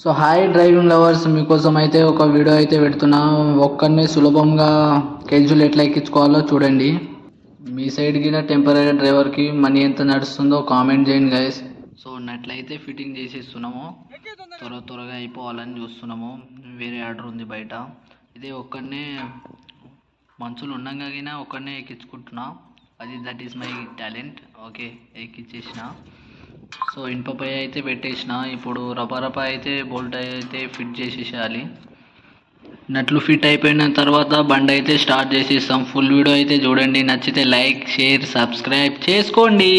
So hi driving lovers మీకోసం అయితే ఒక వీడియో అయితే పెడుతున్నా. ఒక్కరిని సులభంగా కేజులు ఎట్లా ఎక్కించుకోవాలో చూడండి. మీ సైడ్ కింద టెంపరీ డ్రైవర్కి మనీ ఎంత నడుస్తుందో కామెంట్ చేయండి గైస్ సో నట్లయితే ఫిట్టింగ్ చేసేస్తున్నాము. త్వర త్వరగా అయిపోవాలని చూస్తున్నాము. వేరే ఆర్డర్ ఉంది బయట. ఇదే ఒక్కడనే మనుషులు ఉండగానే ఒక్కడనే ఎక్కించుకుంటున్నా. అది that is my talent okay ఎక్కించేసిన so ఇనుపపై అయితే పెట్టేసిన. ఇప్పుడు రపరప అయితే బోల్ట్ అయితే ఫిట్ చేసేసేయాలి. నట్లు ఫిట్ అయిపోయిన తర్వాత బండి అయితే స్టార్ట్ చేసేస్తాం. ఫుల్ వీడియో అయితే చూడండి. నచ్చితే లైక్ షేర్ సబ్స్క్రైబ్ చేసుకోండి.